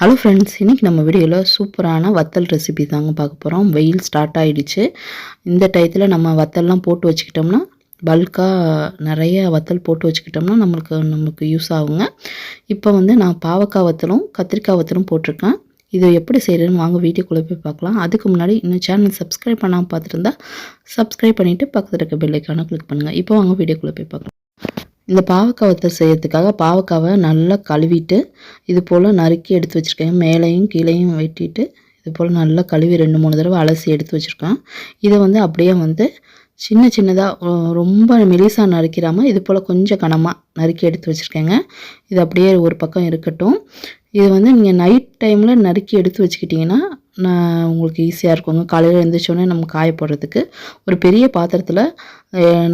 Hello friends இன்றைக்கி நம்ம வீடியோவில் சூப்பரான வத்தல் ரெசிபி தாங்க பார்க்க போகிறோம் வெயில் ஸ்டார்ட் ஆகிடுச்சு இந்த டயத்தில் நம்ம வத்தல்லாம் போட்டு வச்சுக்கிட்டோம்னா பல்காக நிறைய வத்தல் போட்டு வச்சுக்கிட்டோம்னா நம்மளுக்கு நமக்கு யூஸ் ஆகுங்க. இப்போ வந்து நான் பாவக்காய் வத்தலும் கத்திரிக்காய் வத்தலும் போட்டிருக்கேன். இதை எப்படி செய்கிறதுன்னு வாங்க வீடியோக்குள்ளே போய் பார்க்கலாம். அதுக்கு முன்னாடி இன்னும் சேனல் சப்ஸ்கிரைப் பண்ணாமல் பார்த்துருந்தா சப்ஸ்கிரைப் பண்ணிவிட்டு பக்கத்தில் இருக்க பெல்லைக்கான கிளிக் பண்ணுங்கள் இப்போ வாங்க வீடியோக்குள்ளே போய் பார்க்கலாம். இந்த பாவக்காவத்தை செய்யறதுக்காக பாவக்காவை நல்லா கழுவிட்டு இது போல் நறுக்கி எடுத்து வச்சுருக்கேன். மேலேயும் கீழேயும் வெட்டிட்டு இது போல் நல்லா கழுவி ரெண்டு மூணு தடவை அலசி எடுத்து வச்சுருக்கேன் இதை வந்து அப்படியே வந்து சின்ன சின்னதாக ரொம்ப மெலிசாக நறுக்கிறாமல் இது போல் கொஞ்சம் கனமாக நறுக்கி எடுத்து வச்சுருக்கேங்க. இது அப்படியே ஒரு பக்கம் இருக்கட்டும். இது வந்து நீங்கள் நைட் டைமில் நறுக்கி எடுத்து வச்சுக்கிட்டிங்கன்னா நான் உங்களுக்கு ஈஸியாக இருக்குங்க. காலையில் எழுந்திரிச்சோடனே நம்ம காய போடுறதுக்கு ஒரு பெரிய பாத்திரத்தில்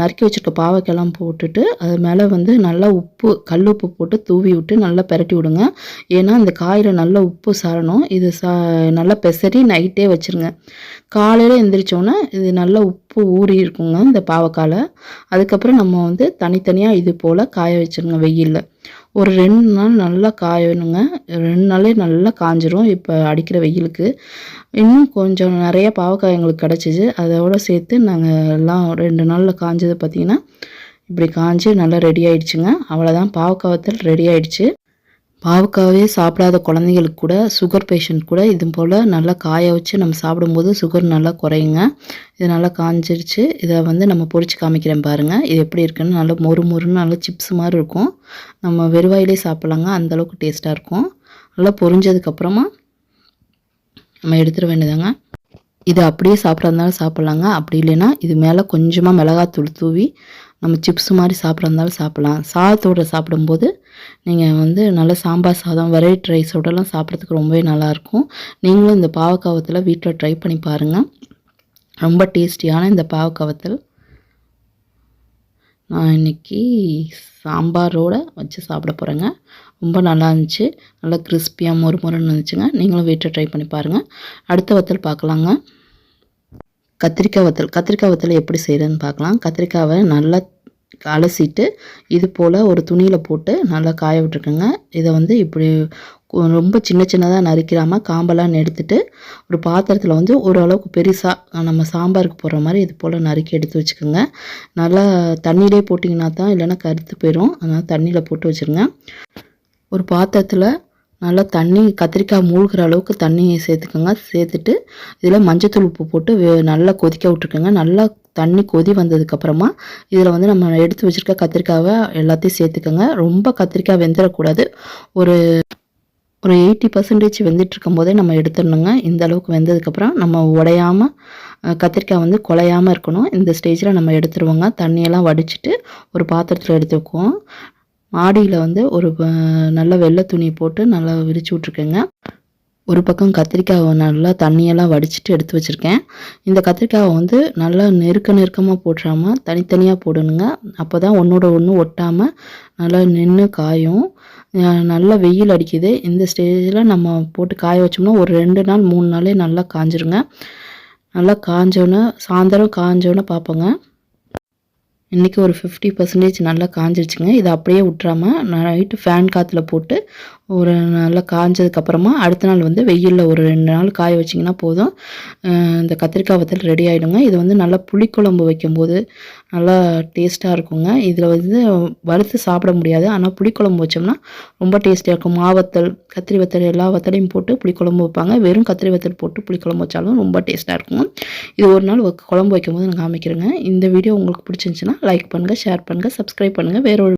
நறுக்கி வச்சுருக்க பாவைக்கெல்லாம் போட்டுட்டு அது மேலே வந்து நல்லா உப்பு கல் உப்பு போட்டு தூவி விட்டு நல்லா பெரட்டி விடுங்க. ஏன்னா இந்த காயில் நல்லா உப்பு சாரணும். இது சா நல்லா பெசரி நைட்டே வச்சுருங்க. காலையில் எழுந்திரிச்சோன்னே இது நல்லா உப்பு ஊறி இருக்குங்க இந்த பாவக்காயில். அதுக்கப்புறம் நம்ம வந்து தனித்தனியாக இது போல் காய வச்சுருங்க வெயிலில். ஒரு ரெண்டு நாள் நல்லா காயணுங்க. ரெண்டு நாளே நல்லா காஞ்சிரும். இப்போ அடிக்கிற வெயிலுக்கு. இன்னும் கொஞ்சம் நிறைய பாவக்காய் எங்களுக்கு கிடச்சிச்சு. அதோடு சேர்த்து நாங்கள் எல்லாம் ரெண்டு நாளில் காஞ்சது பார்த்திங்கன்னா இப்படி காஞ்சி நல்லா ரெடி ஆகிடுச்சுங்க அவ்வளோதான் பாவக்காய் வத்தல் ரெடி ஆகிடுச்சு பாவக்காவே சாப்பிடாத குழந்தைங்களுக்கு கூட சுகர் பேஷண்ட் கூட இது போல் நல்லா காய வச்சு நம்ம சாப்பிடும்போது சுகர் நல்லா குறையுங்க. இது நல்லா காஞ்சிருச்சு. இதை வந்து நம்ம பொறிச்சு காமிக்கிறேன் பாருங்கள் இது எப்படி இருக்குன்னு நல்லா மொறு மொறுன்னு நல்லா சிப்ஸ் மாதிரி இருக்கும். நம்ம வெறுவாயிலே சாப்பிட்லாங்க. அந்தளவுக்கு டேஸ்ட்டாக இருக்கும். நல்லா பொரிஞ்சதுக்கப்புறமா நம்ம எடுத்துட வேண்டியதாங்க இது அப்படியே சாப்பிட்றதுனால சாப்பிட்லாங்க. அப்படி இல்லைன்னா இது மேலே கொஞ்சமாக மிளகாத்தூள் தூவி நம்ம சிப்ஸ் மாதிரி சாப்பிட்றதாலும் சாப்பிட்லாம். சாதத்தோடு சாப்பிடும்போது நீங்கள் வந்து நல்ல சாம்பார் சாதம் வெரைட்டி ரைஸோடலாம் சாப்பிட்றதுக்கு ரொம்பவே நல்லாயிருக்கும். நீங்களும் இந்த பாவக்காவத்தில் வீட்டில் ட்ரை பண்ணி பாருங்கள் ரொம்ப டேஸ்டியான இந்த பாவக்காவத்தில். நான் இன்றைக்கி சாம்பாரோடு வச்சு சாப்பிட போகிறேங்க ரொம்ப நல்லா இருந்துச்சு. நல்லா கிறிஸ்பியாக மொறு மொறுன்னு இருந்துச்சுங்க. நீங்களும் வீட்டில் ட்ரை பண்ணி பாருங்கள் அடுத்த வத்தல் பார்க்கலாங்க. கத்திரிக்காய் வத்தல். கத்திரிக்காய் வத்தல் எப்படி செய்கிறதுன்னு பார்க்கலாம். கத்திரிக்காவை நல்லா அலசிட்டு இது போல் ஒரு துணியில் போட்டு நல்லா காய விட்டுருக்குங்க. இதை வந்து இப்படி ரொம்ப சின்ன சின்னதாக நறுக்கிறாமல் காம்பெல்லாம் எடுத்துட்டு ஒரு பாத்திரத்தில் வந்து ஓரளவுக்கு பெருசாக நம்ம சாம்பாருக்கு போடுற மாதிரி இது போல் நறுக்கி எடுத்து வச்சுக்கோங்க. நல்லா தண்ணியிலே போட்டிங்கன்னா தான் இல்லைன்னா கருத்து போயிடும் அதனால் தண்ணியில் போட்டு வச்சுருங்க. ஒரு பாத்திரத்தில் நல்லா தண்ணி கத்திரிக்காய் மூழ்கிற அளவுக்கு தண்ணி சேர்த்துக்கோங்க. சேர்த்துட்டு இதில் மஞ்சத்தூள் உப்பு போட்டு நல்லா கொதிக்க விட்ருக்கோங்க நல்லா தண்ணி கொதி வந்ததுக்கப்புறமா இதில் வந்து நம்ம எடுத்து வச்சுருக்க கத்திரிக்காவை எல்லாத்தையும் சேர்த்துக்கோங்க. ரொம்ப கத்திரிக்காய் வெந்துடக்கூடாது ஒரு ஒரு எயிட்டி பர்சன்டேஜ் வெந்துட்டுருக்கும் போதே நம்ம எடுத்துடணுங்க. இந்த அளவுக்கு வெந்ததுக்கப்புறம் நம்ம உடையாமல் கத்திரிக்காய் வந்து குலையாமல் இருக்கணும். இந்த ஸ்டேஜில் நம்ம எடுத்துருவோங்க. தண்ணியெல்லாம் வடிச்சிட்டு ஒரு பாத்திரத்தில் எடுத்துக்குவோம் மாடியில் வந்து ஒரு நல்ல வெள்ளை துணி போட்டு நல்லா விரிச்சு விட்ருக்கேங்க ஒரு பக்கம் கத்திரிக்காவை நல்லா தண்ணியெல்லாம் வடிச்சிட்டு எடுத்து வச்சுருக்கேன். இந்த கத்திரிக்காவை வந்து நல்லா நெருக்க நெருக்கமாக போட்டுறாமல் தனித்தனியாக போடணுங்க. அப்போ தான் ஒன்றோட ஒன்று ஒட்டாமல் நல்லா நின்று காயும். நல்லா வெயில் அடிக்குது. இந்த ஸ்டேஜில் நம்ம போட்டு காய வச்சோம்னா ஒரு ரெண்டு நாள் மூணு நாளே நல்லா காஞ்சிருங்க. நல்லா காஞ்சோன்னே சாயந்தரம் காஞ்சோன்னே பார்ப்போங்க. இன்றைக்கி ஒரு ஃபிஃப்டி பர்சன்டேஜ் நல்லா காஞ்சிருச்சுங்க. இதை அப்படியே விட்றாமல் நைட்டு ஃபேன் காற்றுல போட்டு ஒரு நல்லா காஞ்சதுக்கப்புறமா அடுத்த நாள் வந்து வெயிலில் ஒரு ரெண்டு நாள் காய வச்சிங்கன்னா போதும். இந்த கத்திரிக்காய் வத்தல் ரெடி ஆகிடுங்க இது வந்து நல்லா புளிக்குழம்பு வைக்கும்போது நல்லா டேஸ்ட்டாக இருக்குங்க. இதில் வந்து வறுத்து சாப்பிட முடியாது. ஆனால் புளிக்குழம்பு வச்சோம்னா ரொம்ப டேஸ்டியாக இருக்கும். மாவத்தல் கத்திரி வத்தல் எல்லா வத்தலையும் போட்டு புளிக்குழம்பு வைப்பாங்க. வெறும் கத்திரி வத்தல் போட்டு புளிக்குழம்பு வச்சாலும் ரொம்ப டேஸ்ட்டாக இருக்கும். இது ஒரு நாள் குழம்பு வைக்கும்போது நான் காமிக்கிறேங்க. இந்த வீடியோ உங்களுக்கு பிடிச்சிருந்துச்சின்னா லைக் பண்ணுங்கள் ஷேர் பண்ணுங்கள் சப்ஸ்கிரைப் பண்ணுங்கள் வேற ஒரு